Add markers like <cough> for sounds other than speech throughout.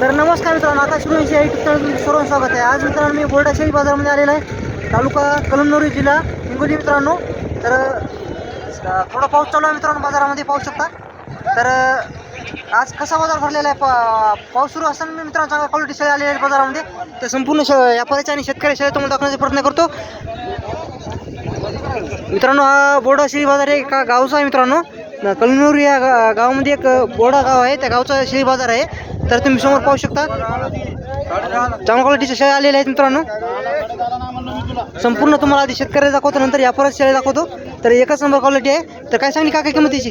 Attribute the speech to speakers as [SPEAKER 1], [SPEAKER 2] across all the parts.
[SPEAKER 1] तर नमस्कार मित्रांनो आकाश विषय युट्यूब चॅनल सर्व स्वागत आहे. आज मित्रांनो मी बोर्डा शेळी बाजारामध्ये आलेला आहे. तालुका कलमनोरी जिल्हा हिंगोली मित्रांनो. तर थोडा पाऊस चालू आहे मित्रांनो बाजारामध्ये पाहू शकता. तर आज कसा बाजार भरलेला आहे? पा पाऊस सुरू असताना मी मित्रांनो चांगल्या क्वालिटी शेळी आलेली आहे बाजारामध्ये. तर संपूर्ण श व्यापाऱ्याच्या आणि शेतकरी शेळी तुम्हाला दाखवण्याचा प्रयत्न करतो. मित्रांनो हा बोर्डा शेळी बाजार आहे एका गावचा आहे मित्रांनो. कलनूर या गा गावामध्ये एक बोडा गाव आहे. त्या गावचा शेळी बाजार आहे. तर तुम्ही समोर पाहू शकता. चांगल्या क्वालिटीच्या शेळ्या आलेल्या आहेत मित्रांनो. संपूर्ण तुम्हाला आधी शेतकऱ्याला दाखवतो नंतर या परत शेळ्या दाखवतो. तर एकच नंबर क्वालिटी आहे. तर काय सांगली काका त्याची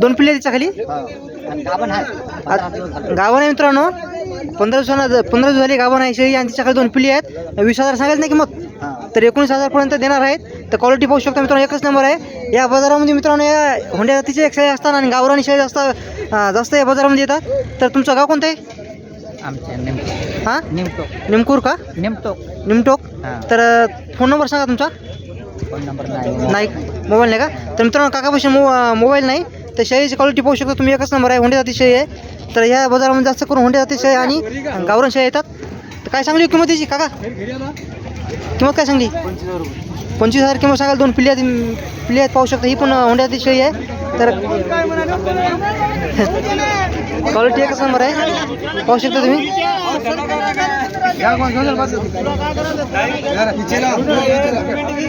[SPEAKER 1] दोन पिल्ले तिच्या खाली. गावन आहे मित्रांनो. पंधरा दिवसांना पंधरा दिवस झाली गावन आहे शेळी. आणि तिच्याकडे दोन पिल्ली आहेत. वीस हजार सांगायचं नाही किंमत. तर एकोणीस हजारपर्यंत देणार आहेत. तर क्वालिटी पाहू शकता मित्रांनो एकच नंबर आहे. या बाजारामध्ये मित्रांनो या होंड्या जातीचे एक शेळी असतात आणि गावरानी शेळी जास्त जास्त या बाजारामध्ये येतात. तर तुमचं गाव कोणतं आहे?
[SPEAKER 2] आमच्या नेमटो
[SPEAKER 1] हां?
[SPEAKER 2] नेमटो
[SPEAKER 1] निमकूर का?
[SPEAKER 2] नेमटो
[SPEAKER 1] निमटोक.
[SPEAKER 2] हां.
[SPEAKER 1] तर फोन नंबर सांगा तुमचा.
[SPEAKER 2] फोन नंबर नाही.
[SPEAKER 1] नाही. मोबाईल नाही का? तर मित्रांनो काकापाशी मो मोबाईल नाही. तर शेळीची क्वालिटी पाहू शकता तुम्ही एकच नंबर आहे. होंडे जाती शेळी आहे. तर या बाजारामध्ये जास्त करून होंडे जाती शेळी आणि गावरान शेळी येतात. तर काय सांगली किंमत याची काका? किंमत काय सांगली? पंचवीस हजार किंमत सांगाल दोन पिल्ले आहेत पिल्ले आहेत पाहू शकता. ही पण होंडे जाती शेळी आहे. तर <laughs> क्वालिटी एकच नंबर आहे. पाहू शकता तुम्ही.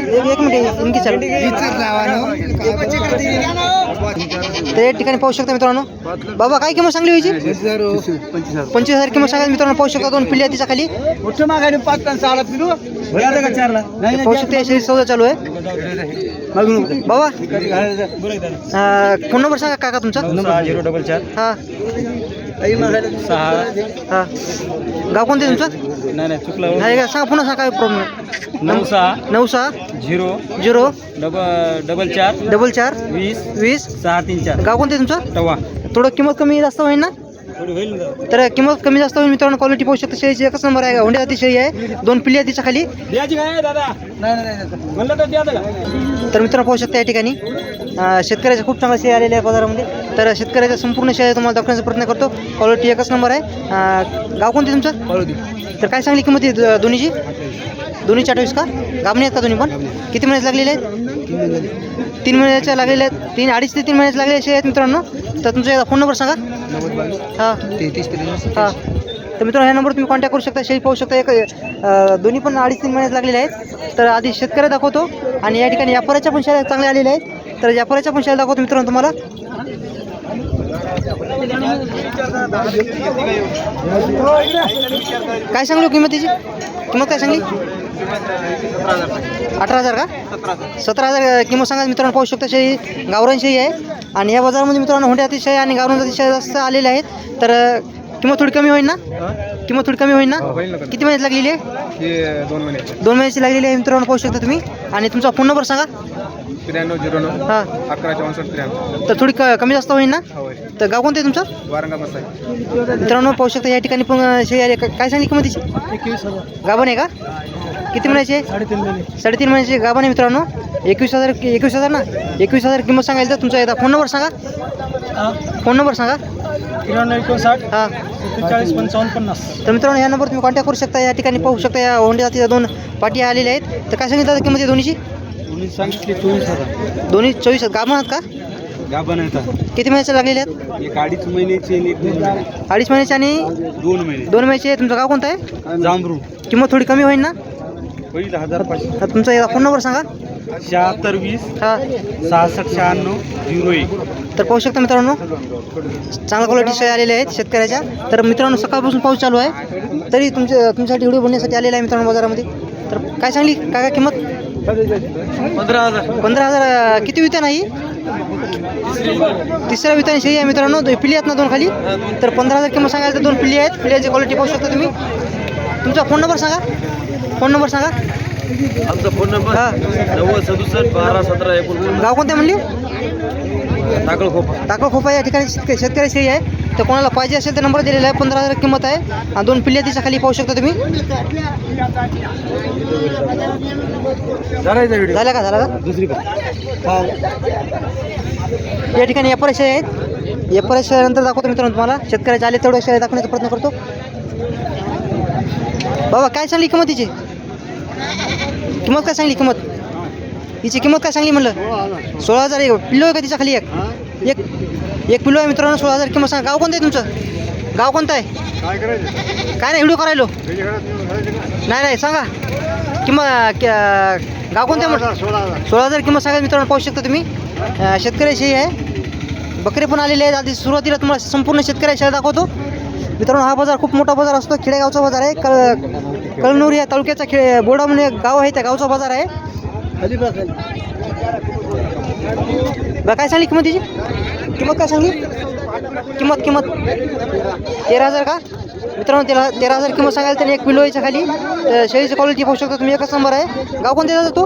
[SPEAKER 1] एक एक मिनिट इनकी चालू. तर या ठिकाणी पाहू शकता मित्रांनो. बाबा काय किंमत सांगली व्हायची पंचवीस हजार किंमत सांगायची मित्रांनो पाहू शकता दोन आहेत तिच्या खाली पाहू शकता शेळी सौदा चालू आहे? बाबा? फोन नंबर सांगा काका तुमचा.
[SPEAKER 2] झिरो डबल चार.
[SPEAKER 1] हा.
[SPEAKER 2] सहा
[SPEAKER 1] हा. गाव कोणते तुमचं?
[SPEAKER 2] नाही नाही चुकलं.
[SPEAKER 1] नाही का? सांगा पुन्हा सांगा काय प्रॉब्लेम
[SPEAKER 2] नऊ सहा
[SPEAKER 1] नऊ सहा
[SPEAKER 2] झिरो
[SPEAKER 1] झिरो
[SPEAKER 2] डबल डबल चार
[SPEAKER 1] डबल चार
[SPEAKER 2] वीस
[SPEAKER 1] वीस.
[SPEAKER 2] सहा तीन चार.
[SPEAKER 1] गाव कोणते तुमचं?
[SPEAKER 2] टवा
[SPEAKER 1] थोडं किंमत कमी जास्त होईल ना? तर किंमत कमी जास्त होईल मित्रांनो क्वालिटी पाहू शकता शेळीची एकच नंबर आहे होंडे जाती शेळी आहे दोन पिल्ली तिच्या खाली.
[SPEAKER 2] तर
[SPEAKER 1] मित्रांनो पाहू शकता या ठिकाणी. शेतकऱ्याच्या खूप चांगल्या शेळ्या आलेल्या आहे बाजारामध्ये. तर शेतकऱ्याच्या संपूर्ण शेळ्या तुम्हाला दाखवण्याचा प्रयत्न करतो. क्वालिटी एकच नंबर आहे. गाव कोणते तुमचं? तर काय सांगली किंमत दोन्हीची? दोन्ही अठ्ठावीस का? गाबणी आहेत का दोन्ही पण? किती महिन्यात लागलेले आहेत? तीन महिन्याच्या लागलेल्या आहेत. तीन अडीच ते तीन महिन्याचे लागले असे आहेत मित्रांनो. तर तुमचा फोन नंबर सांगा. हां. हां. तर मित्रांनो ह्या नंबर तुम्ही कॉन्टॅक्ट करू शकता शेळी पाहू शकता. एक दोन्ही पण अडीच तीन महिन्यात लागलेले आहेत. तर आधी शेतकऱ्या दाखवतो आणि या ठिकाणी व्यापाऱ्याच्या पण शाळा चांगल्या आलेल्या आहेत. तर व्यापाऱ्याच्या पण शाळा दाखवतो मित्रांनो तुम्हाला. काय सांगलो किंमतीची? किंमत काय सांगली? अठरा हजार का? सतरा हजार. किंमत सांगा मित्रांनो पाहू शकता शेळी गावरान शेळी आहे. आणि या बाजारामध्ये मित्रांनो होंड्या अतिशय आणि गावरान अतिशय जास्त आलेले आहेत. तर किंमत थोडी कमी होईल ना? किंमत थोडी कमी होईल ना? किती महिन्यात लागलेली आहे?
[SPEAKER 2] दोन महिने
[SPEAKER 1] दोन महिन्याची लागलेली आहे मित्रांनो पाहू शकता तुम्ही. आणि तुमचा फोन नंबर सांगा.
[SPEAKER 2] त्र्याण्णव झिरो नऊ
[SPEAKER 1] हां.
[SPEAKER 2] अकरा चौसष्ट त्र्याण्णव.
[SPEAKER 1] तर थोडी क कमी जास्त होईल ना?
[SPEAKER 2] होय
[SPEAKER 1] तर गाव कोणतं आहे तुमचं?
[SPEAKER 2] वारंगा
[SPEAKER 1] मित्रांनो पाहू शकता या ठिकाणी पण. काय सांगली किंमतीची? गाभण आहे का? किती महिन्याची आहे
[SPEAKER 2] साडेतीन महिने
[SPEAKER 1] साडेतीन महिन्याची आहे मित्रांनो? एकवीस हजार एकवीस हजार ना? एकवीस हजार किंमत सांगायला तर तुमचा एकदा फोन नंबर सांगा. फोन नंबर सांगा.
[SPEAKER 2] त्र्याण्णव एकोणसाठ
[SPEAKER 1] हां.
[SPEAKER 2] चाळीस पंचावन्न पन्नास.
[SPEAKER 1] तर मित्रांनो या नंबर तुम्ही कॉन्टॅक्ट करू शकता. या ठिकाणी पाहू शकता. या होंडे जातीच्या दोन पाठी आलेल्या आहेत. तर काय सांगितलं किंमत आहे दोन्हीची?
[SPEAKER 2] दोन्ही सांगितले चोवीस हजार.
[SPEAKER 1] दोन्ही चोवीस आहेत का? किती महिन्याचे लागलेले आहेत?
[SPEAKER 2] एक अडीच महिन्याचे आणि एक दोन महिने.
[SPEAKER 1] अडीच महिन्याचे आणि
[SPEAKER 2] दोन महिने.
[SPEAKER 1] दोन महिन्याचे. तुमचं गाव कोणतं आहे?
[SPEAKER 2] जांभरू.
[SPEAKER 1] किंमत थोडी कमी होईल ना?
[SPEAKER 2] होईल हजार पाचशे
[SPEAKER 1] तुमचा फोन नंबर सांगा.
[SPEAKER 2] शहात्तर वीस
[SPEAKER 1] हां.
[SPEAKER 2] सहासष्ट शहाण्णव झिरो एक.
[SPEAKER 1] तर पाहू शकता मित्रांनो चांगल्या क्वालिटी शेळ्या आलेल्या आहेत शेतकऱ्याच्या. तर मित्रांनो सकाळपासून पाऊस चालू आहे. तरी तुमच्या तुमच्यासाठी व्हिडिओ बनण्यासाठी आलेला आहे मित्रांनो बाजारामध्ये. तर काय सांगली काय काय किंमत?
[SPEAKER 2] पंधरा हजार.
[SPEAKER 1] पंधरा हजार अं, किती विता नाही तिसऱ्या विताने शेळी आहे मित्रांनो पिल्ली आहेत ना दोन खाली. तर पंधरा हजार किंमत सांगायला तर दोन पिल्ली आहेत. पिल्ल्याची क्वालिटी पाहू शकता तुम्ही. तुमचा फोन नंबर सांगा. फोन नंबर सांगा.
[SPEAKER 2] आमचा फोन नंबर
[SPEAKER 1] हां.
[SPEAKER 2] नव्वद सदुसष्ट बारा सतरा एकोणपन्नास
[SPEAKER 1] गाव कोणते म्हणली?
[SPEAKER 2] टाकळ खोपा
[SPEAKER 1] टाकळ खोपा या ठिकाणी शेतकरी शेतकरी शेळी आहे. तर कोणाला पाहिजे असेल तर नंबर दिलेला आहे. पंधरा हजार किंमत आहे. आणि दोन पिल्ले तिच्या खाली पाहू शकता तुम्ही.
[SPEAKER 2] व्हिडिओ
[SPEAKER 1] झाला का? झाला का?
[SPEAKER 2] दुसरी
[SPEAKER 1] या ठिकाणी व्यापारी शेळी आहेत. एफ शेळ्यानंतर दाखवतो मित्रांनो तुम्हाला. शेतकऱ्याचे आले तेवढ्या शेळ्या दाखवण्याचा प्रयत्न करतो. बाबा काय सांगली किंमत तिची किंमत काय सांगली? किंमत? हिची किंमत काय सांगली म्हणलं? सोळा हजार एक. पिल्लो आहे का तिच्या खाली एक एक एक पिल्लो आहे मित्रांनो सोळा हजार किंमत सांगा. गाव कोणतं आहे तुमचं? गाव कोणतं आहे?
[SPEAKER 2] काय
[SPEAKER 1] नाही व्हिडिओ करायलो नाही नाही सांगा. किंमत गाव कोणतं आहे म्हटलं
[SPEAKER 2] सोळा हजार.
[SPEAKER 1] किंमत सांगा मित्रांनो पाहू शकता तुम्ही. अं, शेतकऱ्याची आहे. बकरे पण आलेले आहेत आधी सुरुवातीला तुम्हाला संपूर्ण शेतकऱ्याच्या दाखवतो. मित्रांनो हा बाजार खूप मोठा बाजार असतो. खेडेगावचा बाजार आहे. कळनूर या तालुक्याचा खेळ बोडा म्हणून एक गाव आहे त्या गावचा बाजार आहे. बरं काय सांगली किंमत तिची किंमत काय सांगली? किंमत किंमत. तेरा हजार का? मित्रांनो तेरा तेरा हजार किंमत सांगायला त्याने एक किलो याच्या खाली. शेळीची क्वालिटी पाहू शकता तुम्ही एकच नंबर आहे. गाव कोणते जातो तू?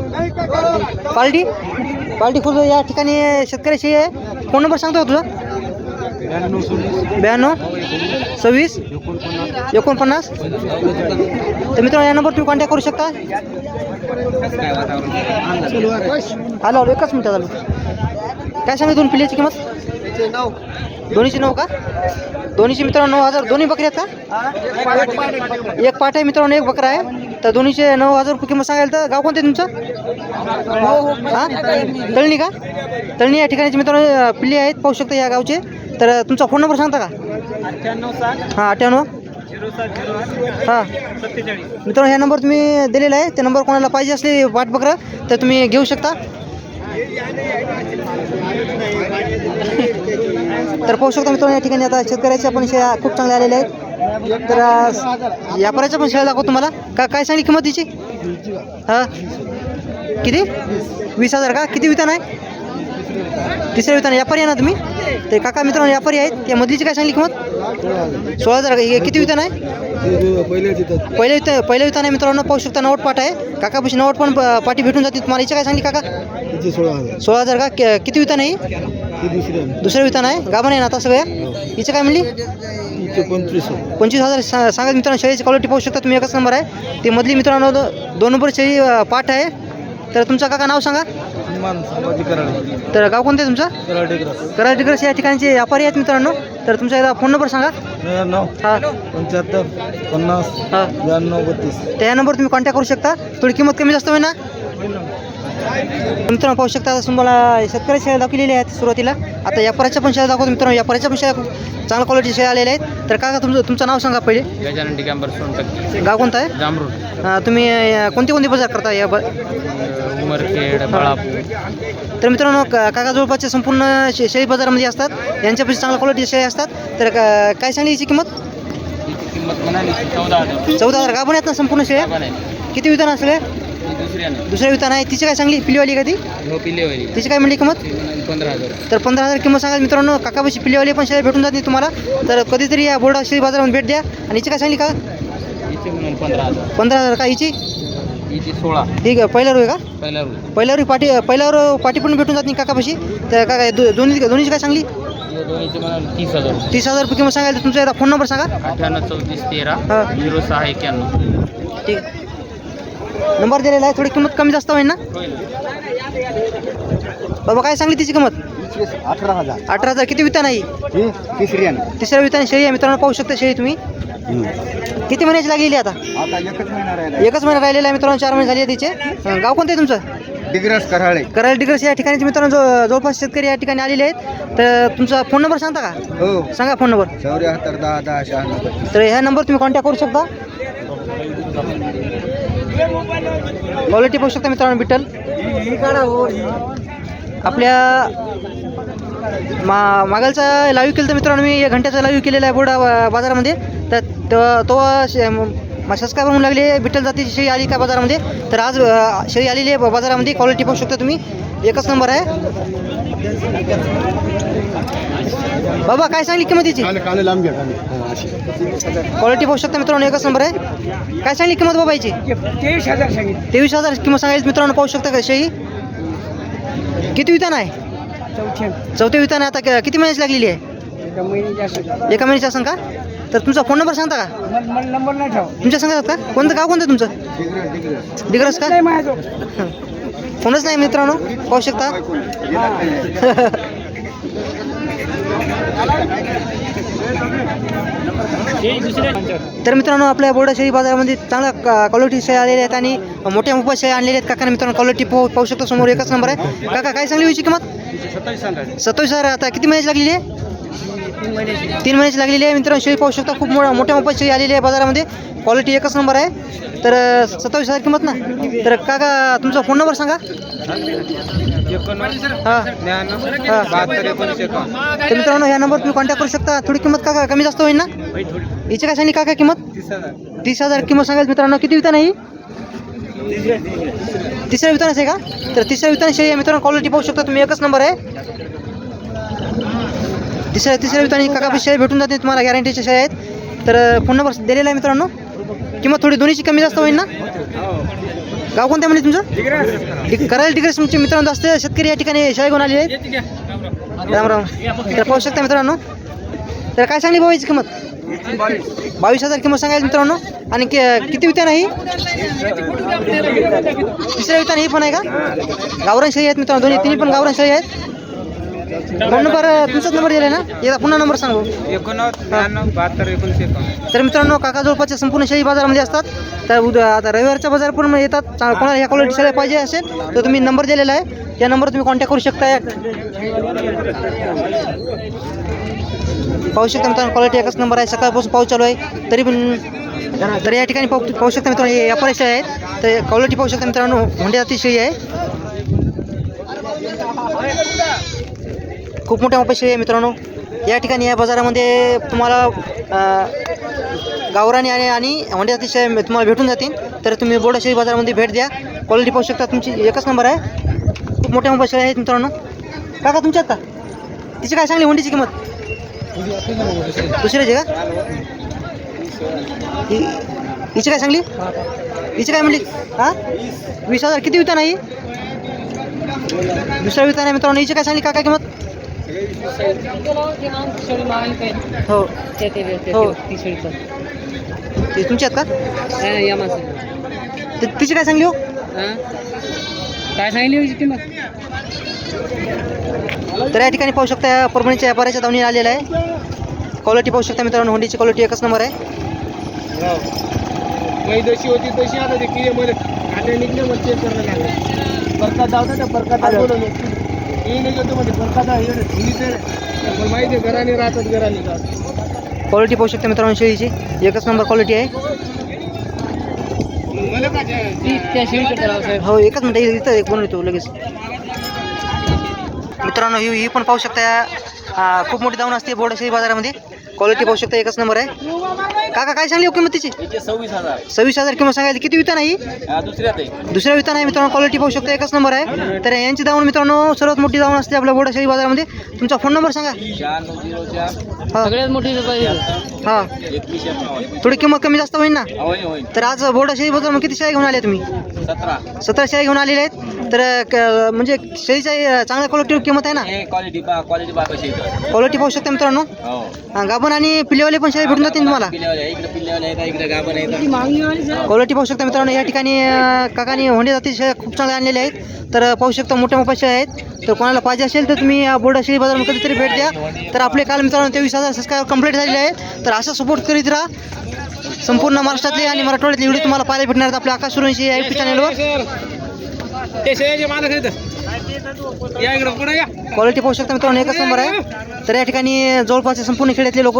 [SPEAKER 1] पालडी. पालटी खुर्द या ठिकाणी शेतकऱ्याशी आहे. फोन नंबर सांगतो का तुझा? ब्याण्णव सव्वीस एकोणपन्नास. तर मित्रांनो या नंबर तुम्ही कॉन्टॅक्ट करू शकता. हॅलो हॅलो एकच मिनटं झालं. काय सांगितलं दोन पिल्ल्याची किंमत? दोन्हीची नऊ का? दोन्हीची मित्रांनो नऊ हजार. दोन्ही बकरी आहेत का? एक पाठ आहे मित्रांनो एक बकरा आहे. तर दोन्हीचे नऊ हजार रुपये किंमत सांगायला तर गाव कोणते आहे तुमचं? हां? तळणी का? तळणी या ठिकाणीचे मित्रांनो पिल्ले आहेत पाहू शकता या गावचे. तर तुमचा फोन नंबर सांगता का? हां अठ्ठ्याण्णव. हां. मित्रांनो ह्या नंबर तुम्ही दिलेला आहे. त्या नंबर कोणाला पाहिजे असले वाट बकरा तर तुम्ही घेऊ शकता. तर पाहू शकता मित्रांनो या ठिकाणी आता शेतकऱ्याच्या पण शेळ्या खूप चांगल्या आलेल्या आहेत. तर अं, व्यापाऱ्याच्या पण शेळ्या दाखवतो तुम्हाला. का काय सांगली किंमत तिची हां. किती? वीस हजार का? किती वितान आहे? तिसऱ्या वितान व्यापारी आहे ना तुम्ही? ते काका मित्रांनो व्यापारी आहेत. त्या मधलीची काय सांगली किंमत? सोळा हजार. हे किती वितान आहे?
[SPEAKER 2] पहिले
[SPEAKER 1] पहिल्या विता पहिल्या वितान आहे मित्रांनो. पाहू शकता नवट पाठ आहे. काकापाशी नवट पण पाठी भेटून जाते तुम्हाला इथे काय सांगली काका?
[SPEAKER 2] सोळा हजार
[SPEAKER 1] सोळा हजार का किती वितान आहे दुसऱ्या वितान आहे. गाभण ना आता सगळ्या? हिचं काय म्हणली?
[SPEAKER 2] पंचवीस
[SPEAKER 1] पंचवीस हजार. सा सांगा मित्रांनो शेळीची क्वालिटी पाहू शकता तुम्ही. एकच नंबर आहे. ते मधली मित्रांनो दोन नंबर शेळी पाठ आहे. तर तुमचं काका नाव सांगा?
[SPEAKER 2] हनुमान संभाजी कराडे.
[SPEAKER 1] तर गाव कोणतं आहे तुमचं?
[SPEAKER 2] कराडे
[SPEAKER 1] कराडीग्रस या ठिकाणचे व्यापारी आहेत मित्रांनो. तर तुमचा एकदा फोन नंबर सांगा.
[SPEAKER 2] नव्याण्णव
[SPEAKER 1] हां.
[SPEAKER 2] पंच्याहत्तर पन्नास
[SPEAKER 1] हां.
[SPEAKER 2] ब्याण्णव बत्तीस.
[SPEAKER 1] त्या या नंबर तुम्ही कॉन्टॅक्ट करू शकता. थोडी किंमत कमी जास्त होईल ना. मित्रांनो पाहू शकता तुम्हाला शेतकरी शेळ्या दाखवलेल्या आहेत सुरुवातीला. आता व्यापाऱ्याच्या पण शेळ्या दाखवतो मित्रांनो. व्यापाऱ्याच्या पण शेळ्या चांगल्या क्वालिटी शेळ्या आलेल्या आहेत. तर काका तुमचं तुमचं नाव सांगा पहिले.
[SPEAKER 3] गजानन डिगंबर सोनटक्के.
[SPEAKER 1] गाव कोणतं आहे?
[SPEAKER 3] जांभरूड
[SPEAKER 1] अं, तुम्ही अं, कोणते कोणते बाजार करता या ब
[SPEAKER 3] उमरखेड बाळापूर.
[SPEAKER 1] तर मित्रांनो का- काका जवळपासचे संपूर्ण शे शेळी बाजारामध्ये असतात. यांच्यापाशी चांगल्या क्वालिटी शेळ्या असतात. तर का- काय सांगली याची किंमत?
[SPEAKER 3] तिची किंमत म्हणाली चौदा हजार.
[SPEAKER 1] चौदा हजार. गाभण आहेत ना संपूर्ण शेळ्या? किती विधान असले
[SPEAKER 3] आहे
[SPEAKER 1] दुसऱ्या विधान आहे. तिची काय सांगली पिलीवाली का ती?
[SPEAKER 3] हो पिल्लेवाली
[SPEAKER 1] तिची काय म्हणली किंमत?
[SPEAKER 3] पंधरा हजार.
[SPEAKER 1] तर पंधरा हजार किंमत सांगा मित्रांनो. काकापाशी पिलीवाली पण शेळ्या भेटून जाते तुम्हाला. तर कधीतरी या बोर्डा शेळी बाजारामध्ये भेट द्या. आणि हिची काय सांगली का?
[SPEAKER 3] पंधरा हजार.
[SPEAKER 1] पंधरा हजार का हिची?
[SPEAKER 3] सोळा.
[SPEAKER 1] ठीक आहे पहिल्यावर आहे का?
[SPEAKER 3] पहिला रुपये
[SPEAKER 1] पहिल्यावर पाठी पहिल्यावर पाठी पण भेटून जात नाही काकापाशी. तर काका दो- दोन्ही दोन्हीची काय सांगली?
[SPEAKER 3] तिच्या दोन्हीची म्हणाली तीस हजार.
[SPEAKER 1] तीस हजार रुपये किंमत सांगायला तुमचा एकदा फोन नंबर सांगा.
[SPEAKER 3] अठ्ठ्याण्णव चौतीस तेरा
[SPEAKER 1] हां.
[SPEAKER 3] झिरो सहा एक्क्याण्णव
[SPEAKER 1] ठीक. आहे नंबर दिलेला आहे. थोडी किंमत कमी जास्त होईल ना? बाबा काय सांगली तिची किंमत?
[SPEAKER 2] अठरा हजार.
[SPEAKER 1] अठरा हजार किती विता नाही
[SPEAKER 2] तिसरी आहे
[SPEAKER 1] तिसऱ्या विताने शेळी आहे. मित्रांनो पाहू शकता शेळी तुम्ही. किती महिन्याची लागलेली आता?
[SPEAKER 2] एकच महिना राहिला.
[SPEAKER 1] एकच महिना राहिलेला आहे मित्रांनो चार महिने झाले तिचे. गाव कोणतं तुमचं?
[SPEAKER 2] डिग्रस कराळे.
[SPEAKER 1] करायला डिग्रस या ठिकाणी. मित्रांनो जवळपास शेतकरी या ठिकाणी आलेले आहेत. तर तुमचा फोन नंबर सांगता का?
[SPEAKER 2] हो.
[SPEAKER 1] सांगा फोन नंबर.
[SPEAKER 2] चौऱ्याहत्तर दहा दहा शहाण्णव
[SPEAKER 1] तर ह्या नंबर तुम्ही कॉन्टॅक्ट करू शकता. क्वालिटी पाहू शकता मित्रांनो बिटल आपल्या मा मागालचा लाईव्ह केलं तर मित्रांनो मी एक घंट्याचा लाईव्ह केलेला आहे बोर्डा बाजारामध्ये. तर तो- तो शे- सबस्क्राईबर म्हणून लागले बिटल जातीची शेळी आली का बाजारामध्ये? तर आज शेळी आलेली आहे बाजारामध्ये. क्वालिटी पाहू शकता तुम्ही. एकच नंबर आहे. बाबा काय सांगली किंमत
[SPEAKER 2] घ्या
[SPEAKER 1] क्वालिटी पाहू शकता मित्रांनो एकच नंबर आहे. काय सांगली किंमत बाबा याची?
[SPEAKER 2] तेवीस हजार सांगितलं.
[SPEAKER 1] तेवीस हजार किंमत सांगायची मित्रांनो पाहू शकता का शेळी किती वितान आहे?
[SPEAKER 2] चौथ्या
[SPEAKER 1] चौथ्या वितान आहे. आता किती महिन्याची लागलेली आहे?
[SPEAKER 2] एका महिन्याची असं
[SPEAKER 1] का? तर तुमचा फोन नंबर सांगता का?
[SPEAKER 2] नंबर नाही ठेव.
[SPEAKER 1] तुमच्या सांगतात का कोणतं गाव कोणतं तुमचं? डिग्रस का?
[SPEAKER 2] माझ्या <laughs>
[SPEAKER 1] फोनच नाही मित्रांनो पाहू शकता. <laughs> तर मित्रांनो आपल्या बोर्डा शेळी बाजारामध्ये चांगल्या क्वालिटी शेळ्या आलेल्या आहेत आणि मोठ्या मोठ्या शेळ्या आणलेल्या आहेत. काका मित्रांनो क्वालिटी पाहू पाहू शकतो समोर एकच नंबर आहे. काका काय सांगली होईची किंमत? सत्तावीस हजार आता किती महिन्याची लागलेली आहे? तीन महिन्याची लागलेली आहे. मित्रांनो शेळी पाहू शकता खूप मोठ्या मोठ्या मोठ्या शेळी आलेली आहे बाजारामध्ये. क्वालिटी एकच नंबर आहे. तर सत्तावीस हजार किंमत ना? तर काका तुमचा फोन नंबर सांगा. तर मित्रांनो ह्या नंबर तुम्ही कॉन्टॅक्ट करू शकता. थोडी किंमत काका कमी जास्त होईल ना? हिची काय सांगली काका किंमत?
[SPEAKER 2] तीस हजार
[SPEAKER 1] किंमत सांगाल मित्रांनो. किती वितान आहे तिसऱ्या वितानच आहे का? तर तिसऱ्या वितानाशी मित्रांनो क्वालिटी पाहू शकता. तुम्ही एकच नंबर आहे. तिसऱ्या तिसऱ्या वितानी काका शेळी भेटून जाते तुम्हाला गॅरंटीच्या शेळ्या आहेत तर फोन नंबर दिलेला आहे मित्रांनो. किंमत थोडी दोन्हीची कमी जास्त होईल ना? गाव कोणत्या म्हणजे तुमचं? करायला डिग्रेस. तुमचे मित्रांनो जास्त शेतकरी या ठिकाणी शाळे घेऊन आलेले आहेत. राम राम. तर पाहू शकता मित्रांनो. तर काय सांगली भाऊ याची किंमत? बावीस हजार किंमत सांगायला मित्रांनो. आणि कि- किती वितान आहे ही? तिसऱ्या वितान ही पण आहे का? गावरान शेळी आहेत मित्रांनो दोन्ही तिन्ही पण गावरान शेळी आहेत. फोन नंबर तुमचाच नंबर दिला ना? एकदा पुन्हा नंबर सांगू.
[SPEAKER 2] एकोणनव्वद बहात्तर एकोणीसशे
[SPEAKER 1] तर मित्रांनो काका जवळपासच्या संपूर्ण शेळी बाजारामध्ये असतात. तर उद्या आता रविवारच्या बाजार पण येतात. चा- कोणाला ह्या क्वालिटी शेळ्या पाहिजे असेल तर तुम्ही नंबर दिलेला आहे. त्या नंबर तुम्ही कॉन्टॅक्ट करू शकता. पाहू शकता मित्रांनो क्वालिटी एकच नंबर आहे. सकाळपासून पाऊस चालू आहे. तरी पण तर या ठिकाणी पाहू पाहू शकता मित्रांनो हे व्यापारी शेळी आहेत. तर क्वालिटी पाहू शकता मित्रांनो होंडे जाती शेळी आहे. खूप मोठ्या मोठ्या आहे मित्रांनो. या ठिकाणी या बाजारामध्ये तुम्हाला अं, गावरानी आणि आणि होंडे अतिशय तुम्हाला भेटून जातील. तर तुम्ही बोर्डाशाही बाजारामध्ये भेट द्या. क्वालिटी पाहू शकता. तुमची एकच नंबर आहे. खूप मोठ्या मोठ्या आहेत मित्रांनो. काका तुमच्या आता? तिची काय सांगली हुंडीची किंमत? दुसऱ्याची का? हिची काय सांगली हिची काय म्हणली? हां? वीस हजार किती विता नाही दुसऱ्या विता नाही मित्रांनो. हिची काय सांगली काका किंमत? हो. हो. ती तुमची आहेत का? ति- तिची काय सांगली हो?
[SPEAKER 2] काय सांगितली होती किंमत
[SPEAKER 1] तर या ठिकाणी पाहू शकता या परभणीच्या व्यापाऱ्याच्या दावणी आलेला आहे. क्वालिटी पाहू शकता मित्रांनो होंडीची क्वालिटी एकच नंबर आहे.
[SPEAKER 2] जशी होती तशी आता ते किती मध्ये खाते निघले मग चेक करायला लागले. परकात जाऊ ना परकात
[SPEAKER 1] आलं. क्वालिटी पाहू शकता मित्रांनो शेळीची. एकच नंबर क्वालिटी आहे. हो एकच मिनटं इथं एक बनवून येतो लगेच. मित्रांनो ही ही पण पाहू शकता खूप मोठी दावण असते बोर्डाशाही बाजारामध्ये. क्वालिटी पाहू शकता एकच नंबर आहे. काका काय सांगली हो किंमत तिची
[SPEAKER 3] सव्वीस हजार.
[SPEAKER 1] सव्वीस हजार किंमत सांगायची. किती विता नाही दुसऱ्या विता नाही मित्रांनो? क्वालिटी पाहू शकता एकच नंबर आहे. तर यांची दावण मित्रांनो सर्वात मोठी दावण असते आपल्या बोर्डाशाही बाजारामध्ये. तुमचा फोन नंबर सांगा. हा.
[SPEAKER 2] सगळ्यात मोठी
[SPEAKER 1] हा. थोडी किंमत कमी जास्त होईल ना? तर आज बोर्डाशाही बाजारामध्ये किती शाही घेऊन आले तुम्ही?
[SPEAKER 3] सतरा.
[SPEAKER 1] सतरा शाही घेऊन आलेले आहेत. तर क- म्हणजे शेळीचा चांगल्या क्वालिटी किंमत आहे ना?
[SPEAKER 3] हे क्वालिटी पा क्वालिटी पा कशी आहे
[SPEAKER 1] क्वालिटी पाहू शकता मित्रांनो?
[SPEAKER 3] हो.
[SPEAKER 1] अ, गाभण आणि पिलेवाले पण शेळी भेटून जातील तुम्हाला?
[SPEAKER 3] पिल्लेवाले इकडे पिल्लेवाले येतात इकडे गाभण येतात
[SPEAKER 1] क्वालिटी पाहू शकता मित्रांनो या ठिकाणी अ, काकानी होंडे जाती शेळ्या खूप चांगल्या आणलेल्या आहेत. तर पाहू शकता मोठ्या मोठ्या शेळ्या आहेत. तर कोणाला पाहिजे असेल तर तुम्ही या बोर्डा शेळी बाजारामध्ये कधीतरी भेट द्या. तर आपले काल मित्रांनो तेवीस हजार सबस्क्राईब कंप्लीट झालेले आहेत. तर असं सपोर्ट करीत राहा. संपूर्ण महाराष्ट्रातले आणि मराठवाड्यातले व्हिडिओ तुम्हाला पाहायला भेटणार आहेत आपल्या आकाश या युट्यूब चॅनलवर
[SPEAKER 2] ते शेळ्याचे मालक आहेत. या इकडं पुढे या.
[SPEAKER 1] क्वालिटी पाहू शकता मित्रांनो एकच नंबर आहे. तर या ठिकाणी जवळपासचे संपूर्ण खेड्यातले लोक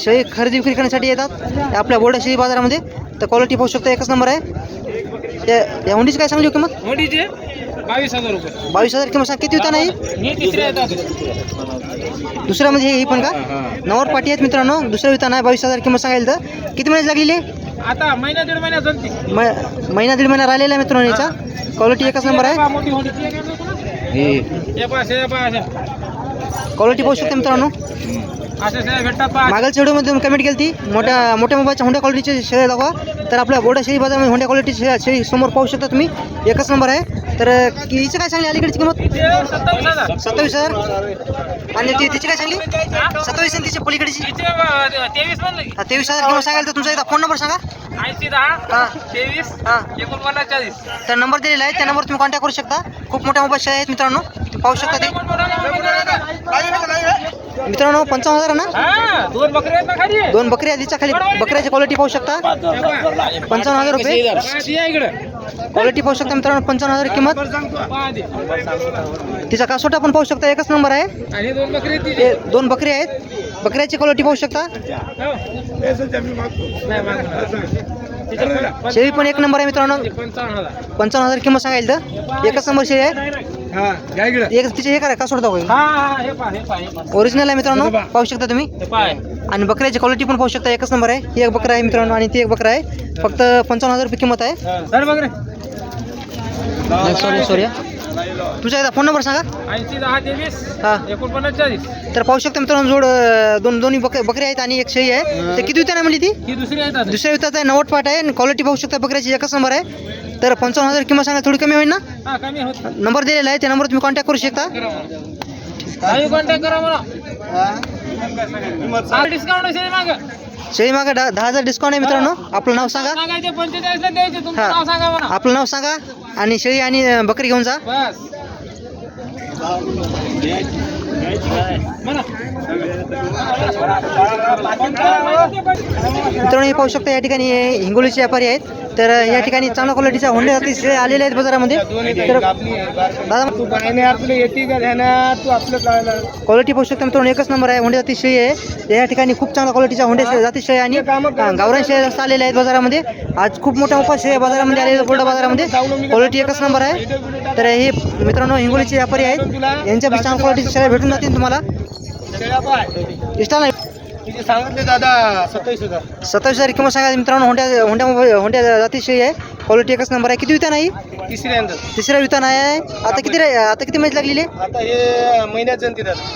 [SPEAKER 1] शेळी खरेदी विक्री करण्यासाठी येतात. आपल्या बोर्डा शेळी बाजारामध्ये. तर क्वालिटी पाहू शकता एकच नंबर आहे. या या हुंडीची काय सांगली हो किंमत?
[SPEAKER 2] मोठीचे बावीस हजार रुपये.
[SPEAKER 1] बावीस हजार किंमत सांग किती होता नाही?
[SPEAKER 2] हे येतात.
[SPEAKER 1] दुसऱ्यामध्ये हे ही पण का? नवर पाटी आहेत मित्रांनो दुसऱ्या विता नाही बावीस हजार किंमत सांगायला तर. किती महिन्यात लागलेली?
[SPEAKER 2] आता महिना दीड महिन्यात जणती
[SPEAKER 1] म- महिना दीड महिना राहिलेला आहे मित्रांनो याचा. क्वालिटी एकच नंबर आहे?
[SPEAKER 2] हे.
[SPEAKER 1] क्वालिटी पाहू शकता मित्रांनो.
[SPEAKER 2] अशा शेळ्या
[SPEAKER 1] व्हिडिओमध्ये तुम्ही कमेंट केली ती. मोठ्या मोठ्या मोबाईलच्या होंड्या क्वालिटीचे शेळे दाखवा. तर आपल्या गोड्या शेळी बाजारमध्ये होंड्या क्वालिटीचे शेळी समोर पाहू शकता तुम्ही. एकच नंबर आहे. तर की काय सांगली अलीकडची किंमत
[SPEAKER 2] सत्तावीस हजार
[SPEAKER 1] आणि ती तिची काय सांगली सत्तावीस आणि तिची पलीकडची
[SPEAKER 2] तेवीस
[SPEAKER 1] हजार किंमत सांगाल तर तुमचा एकदा फोन नंबर सांगा
[SPEAKER 2] ऐंशी दहा
[SPEAKER 1] हां
[SPEAKER 2] तेवीस
[SPEAKER 1] हां
[SPEAKER 2] एकोणपन्नास चाळीस
[SPEAKER 1] तर नंबर दिलेला आहे त्या नंबर तुम्ही कॉन्टॅक्ट करू शकता खूप मोठ्या मोबाईल आहेत मित्रांनो पाहू शकता ते मित्रांनो पंचावन्न हजार ना?
[SPEAKER 2] दोन बकरे आहेत ना खाली.
[SPEAKER 1] दोन आहेत तिच्या खाली. बकऱ्याची क्वालिटी पाहू शकता. पंचावन्न हजार रुपये. क्वालिटी पाहू शकता मित्रांनो पंचावन्न हजार किंमत. तिचा कासोटा पण पाहू शकता एकच नंबर आहे.
[SPEAKER 2] दोन बकरे आहेत
[SPEAKER 1] बकऱ्याची क्वालिटी पाहू शकता.
[SPEAKER 2] हो.
[SPEAKER 1] शेळी पण एक नंबर आहे मित्रांनो.
[SPEAKER 2] पंचावन्न हजार
[SPEAKER 1] पंचावन्न हजार किंमत सांगायला तर. एकच नंबर शेळी आहे.
[SPEAKER 2] हा इकडे.
[SPEAKER 1] एक तिचे हे करा
[SPEAKER 2] हे पहा
[SPEAKER 1] ओरिजिनल आहे मित्रांनो पाहू शकता तुम्ही. आणि बकऱ्याची क्वालिटी पण पाहू शकता एकच नंबर आहे. ही एक बकरा आहे मित्रांनो आणि ती एक बकरा आहे. फक्त पंचावन्न हजार रुपये किंमत आहे.
[SPEAKER 2] सर
[SPEAKER 1] सॉरी तुमचा एकदा फोन नंबर सांगा.
[SPEAKER 2] ऐंशी दहा तेवीस
[SPEAKER 1] हा.
[SPEAKER 2] एकोणपन्नास चाळीस.
[SPEAKER 1] तर पाहू शकता मित्रांनो जोड दोन दोन्ही बक बकरी आहेत आणि एक शेळी आहे. तर किती वित्ता नाही म्हणली ती?
[SPEAKER 2] दुसरी.
[SPEAKER 1] दुसऱ्या वित्ताचा आहे नव्वद पाट आहे. आणि क्वालिटी पाहू शकता बकऱ्याची एकच नंबर आहे. तर पंचावन्न हजार किंमत सांगा थोडी कमी होईल ना?
[SPEAKER 2] हा कमी होत.
[SPEAKER 1] नंबर दिलेला आहे त्या नंबर तुम्ही कॉन्टॅक्ट करू शकता.
[SPEAKER 2] काही कॉन्टॅक्ट करा मला. हा. डिस्काउंट असेल माग
[SPEAKER 1] शेळी मागे दहा दहा हजार डिस्काउंट आहे मित्रांनो. आपलं नाव सांगा.
[SPEAKER 2] सांगायचे पंचेचाळीसला द्यायचे तुमचं
[SPEAKER 1] हा.
[SPEAKER 2] नाव सांगा मला.
[SPEAKER 1] आपलं नाव सांगा आणि शेळी आणि अं, बकरी घेऊन जा.
[SPEAKER 2] बस. म्हणा
[SPEAKER 1] मित्रांनो हे पाहू शकता या ठिकाणी हे हिंगोलीचे व्यापारी आहेत. तर या ठिकाणी चांगल्या क्वालिटीच्या होंडे आलेले आहेत बाजारामध्ये. तर क्वालिटी पाहू शकता मित्रांनो एकच नंबर आहे होंडे जाती शेळी आहे. या ठिकाणी खूप चांगल्या क्वालिटीच्या होंडे जाती शेळी आणि गावरान शेळ्या जास्त आलेल्या आहेत बाजारामध्ये. आज खूप मोठा उपास शेळ्या बाजारामध्ये आलेल्या बोर्डा बाजारामध्ये. क्वालिटी एकच नंबर आहे. तर हे मित्रांनो हिंगोलीचे व्यापारी आहेत. यांच्या चांगल्या क्वालिटीच्या शेळ्या भेटून जातील तुम्हाला. इष्टा नाही
[SPEAKER 2] तिथे सांगितले दादा? सत्तावीस हजार.
[SPEAKER 1] सत्तावीस हजार किंमत सांगा मित्रांनो. होंड्या होंड्या होंड्या जाती शेळी आहे. क्वालिटी एकच नंबर आहे. किती विता नाही?
[SPEAKER 2] तिसऱ्यांदा
[SPEAKER 1] तिसऱ्या विता नाही आहे. आता किती रे- आता किती महिने लागलेली? आहे
[SPEAKER 2] आता हे महिन्यात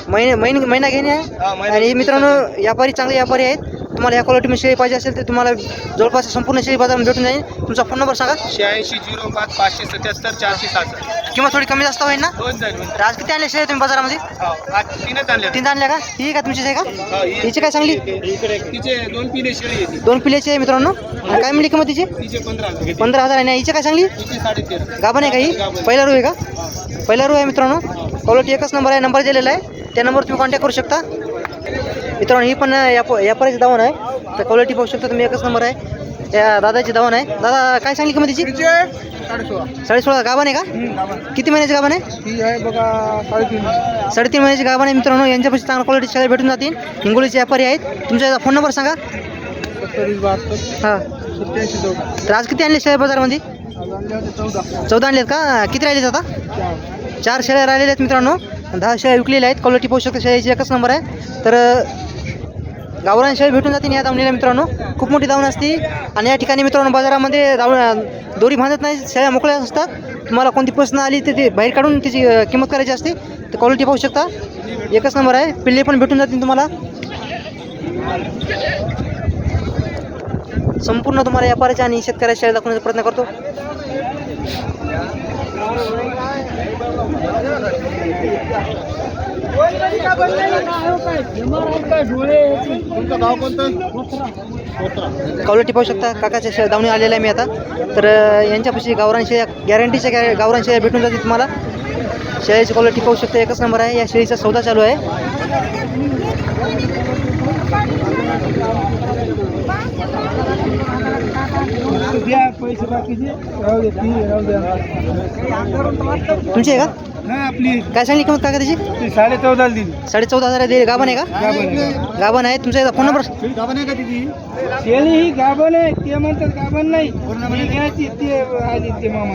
[SPEAKER 1] महिने महिने महिना घेणे आहे.
[SPEAKER 2] हा महिन्यात
[SPEAKER 1] आणि मित्रांनो व्यापारी चांगले व्यापारी आहेत. तुम्हाला या क्वालिटीमध्ये शेळी पाहिजे असेल तर तुम्हाला जवळपास संपूर्ण शेळी बाजार भेटून जाईल. तुमचा फोन नंबर सांगा.
[SPEAKER 2] शहाऐंशी झिरो पाच पाचशे सत्याहत्तर चारशे सहासष्ट.
[SPEAKER 1] किंमत थोडी कमी जास्त होईल ना?
[SPEAKER 2] दोन जाईल
[SPEAKER 1] तर आज किती आणले शेळी तुम्ही बाजारामध्ये?
[SPEAKER 2] हो आज तीनच आणले.
[SPEAKER 1] तीन आणल्या का? ही का तुमची आहे का?
[SPEAKER 2] हो, ही-
[SPEAKER 1] हिची काय चांगली?
[SPEAKER 2] इकडे तिचे दोन पिले शेळी येते
[SPEAKER 1] दोन पिल्याची आहे मित्रांनो. आणि काय मिळली किंमत तिची
[SPEAKER 2] तिचे पंधरा हजार
[SPEAKER 1] पंधरा हजार आणि हिची काय
[SPEAKER 2] तिचे साडेतेरा
[SPEAKER 1] गाभण आहे का ही? पहिला रू आहे का? पहिला रू आहे मित्रांनो. क्वालिटी एकच नंबर आहे नंबर दिलेला आहे. त्या नंबर तुम्ही कॉन्टॅक्ट करू शकता. मित्रांनो ही पण याप व्यापाराची दावण आहे. तर क्वालिटी पाहू शकता तुम्ही एकच नंबर आहे. त्या दादाची दावण आहे. दादा काय सांगली किंमत तिची साडे सोळा गाभण आहे का? किती महिन्याची गाभण आहे?
[SPEAKER 2] बघा साडेतीन
[SPEAKER 1] साडेतीन महिन्याची गाभण आहे मित्रांनो. यांच्यापाशी चांगल्या क्वालिटी शेळ्या भेटून जातील. हिंगोलीचे व्यापारी आहेत. तुमचा फोन नंबर सांगा. हां. तर आज किती आणले शेअर बाजारामध्ये?
[SPEAKER 2] चौदा
[SPEAKER 1] चौदा आणलेत का? किती राहिलेत आता? चार शेळ्या राहिलेल्या आहेत मित्रांनो. दहा शेळ्या विकलेल्या आहेत. क्वालिटी पोषक शकता शेळ्याची एकच नंबर आहे. तर गावरान शेळी भेटून जाते या दावणीला मित्रांनो. खूप मोठी दावण असते. आणि या ठिकाणी मित्रांनो बाजारामध्ये दावण दोरी बांधत नाही. शेळ्या मोकळ्या असतात. तुम्हाला कोणती प्रश्न आली तर ती बाहेर काढून त्याची किंमत करायची असते. तर क्वालिटी पाहू शकता. एकच नंबर आहे. पिल्ले पण भेटून जातील तुम्हाला. संपूर्ण तुम्हाला व्यापाराच्या आणि शेतकऱ्याच्या शेळ्या दाखवण्याचा प्रयत्न करतो.
[SPEAKER 2] तुमचं गाव कोणतं
[SPEAKER 1] पाहू शकता. काकाच्या शेळ धावणी आलेल्या आहे मी आता. तर यांच्यापाशी गावरान शेळ्या गॅरंटीच्या गॅ गावरान शेळ्या भेटून जातील तुम्हाला. शेळ्याची क्वालिटी पाहू शकता एकच नंबर आहे. या शेळीचा सौदा चालू आहे.
[SPEAKER 2] द्या पैसे बाकीचे राहू दे ती राहू द्या
[SPEAKER 1] तुमची आहे का?
[SPEAKER 2] हा आपली.
[SPEAKER 1] काय सांगली किंमत काका त्याची?
[SPEAKER 2] ती साडे चौदाला दिली.
[SPEAKER 1] साडे चौदा हजार आहे गाभण आहे का?
[SPEAKER 2] गाभण
[SPEAKER 1] गाभण आहे. तुमचा फोन नंबर
[SPEAKER 2] गाभण आहे का तिची? शेळी ही गाभण आहे. ते म्हणतात गाभण नाही. घ्यायची ते आली ते मामा